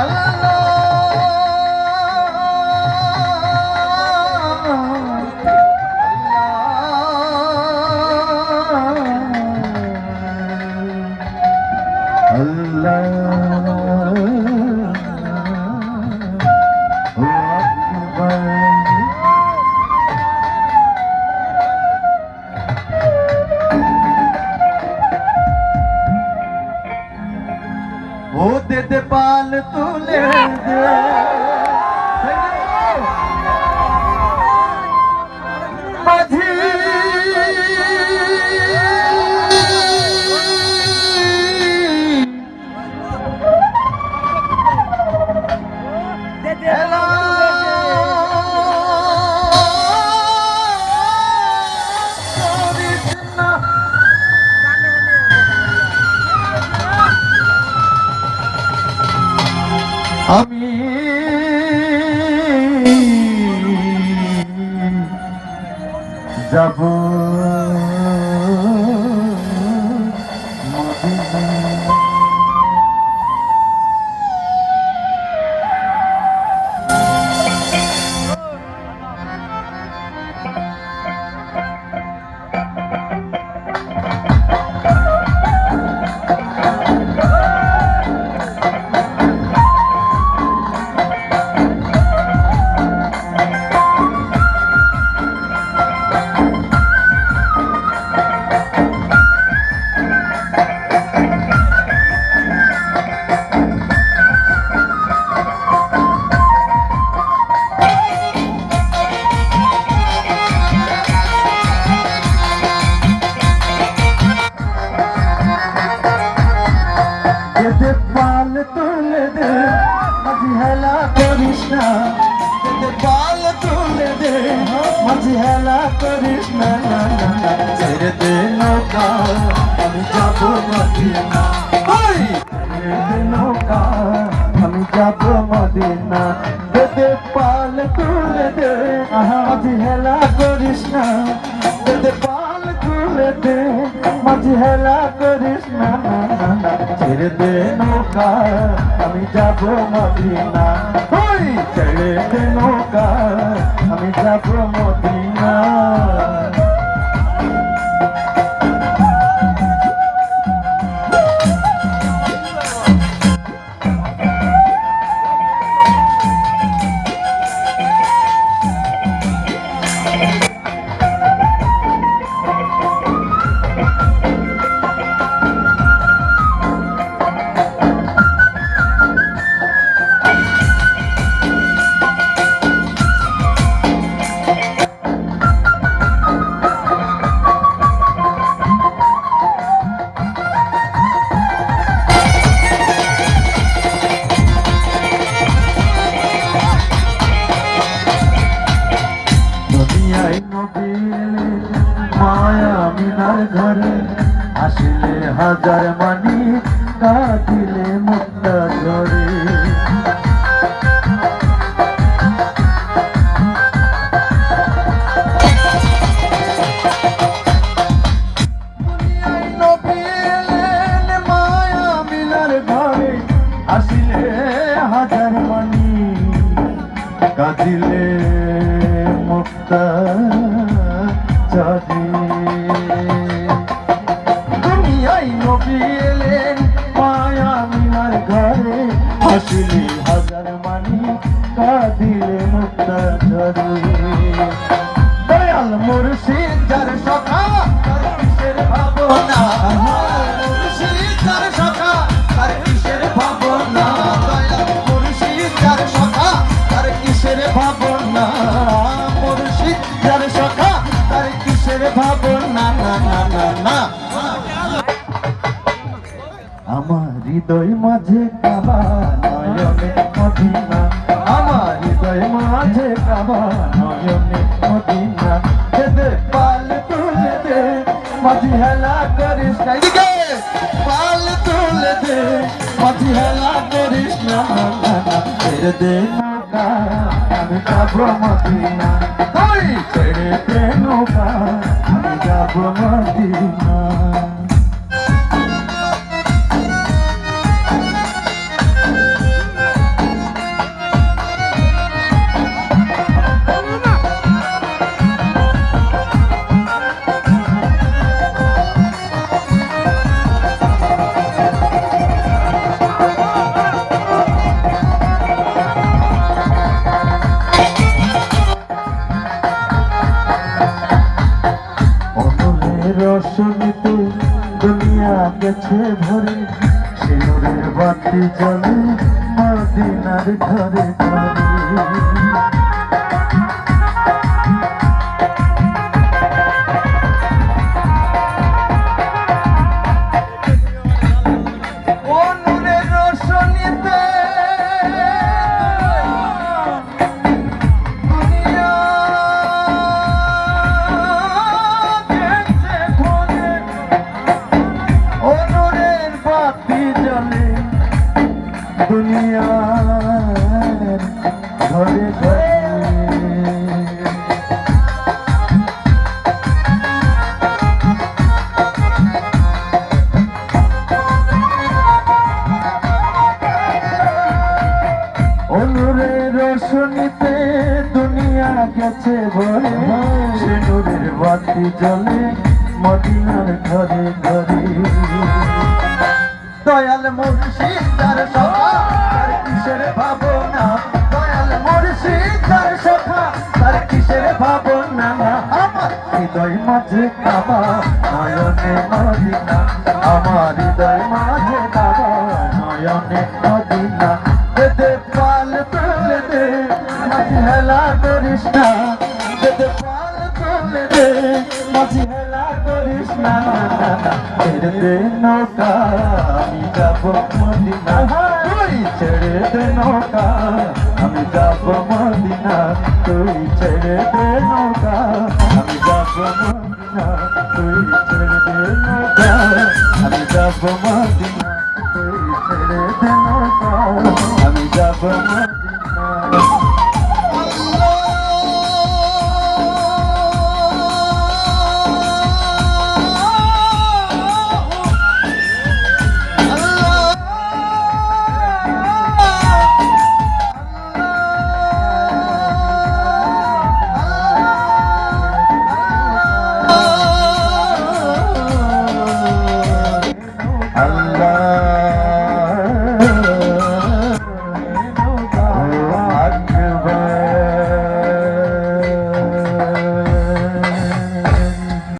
Allah তুলে দে। আমি যাব করিস না। পাল তুলে দে। মাঝি হেলা করিস না না না ছেড়ে দে নৌকা, আমি যাব মদিনা! ছেড়ে দে নৌকা, আমি যাব মদিনা। যেতে পাল তুলে দে। মাঝি হেলা করিস না। যেতে পাল তুলে দে। মাঝি হেলা করিস না ছেড়ে দে নৌকা আমি যাব মদিনা ওই মায়া মিনার ঘরে আসিলে হাজার মানি কাটিলে মুক্তা মুক্তা চাঁদি দুনিয়ায় নবী এলেন মায়া মিনার ঘরে হাসিলে হাজার মানি কাঁদিলে মুক্তা দয়াল মুর্শিদ হৃদয় মাঝে কাবা নয়নে মদিনা। আমার হৃদয় মাঝে কাবা নয়নে মদিনা। যেতে পাল তুলে দে মাঝি হেলা করিস না। পাল তুলে দে মাঝি হেলা করিস না। ছেড়ে দে নৌকা আমি যাব মদিনা। ছেড়ে দে নৌকা আমি যাব মদিনা। রসনীতে দুনিয়া গেছে ভরে। সিঁদুরের বাতি জ্বলে মদিনার ঘরে ঘরে। বাতি জ্বলে মদিনার ঘরে ঘরে। দয়াল মুর্শিদ তার সখা তার কিসের ভাবনা? দয়াল মুর্শিদ তার সখা তার কিসের ভাবনা? আমার হৃদয় মাঝে কাবা, নয়নে মদিনা। আমার হৃদয় মাঝে কাবা, নয়নে মদিনা। দে পাল তুলে দে হেলা পাল তুলে দে মাঝি হেলা করিস না। ছেড়ে দে নৌকা, আমি যাব মদিনা তুই ছেড়ে দে নৌকা, আমি যাব মদিনা তুই ছেড়ে দে নৌকা, আমি যাব মদিনা তুই ছেড়ে দে নৌকা, আমি যাব মদিনা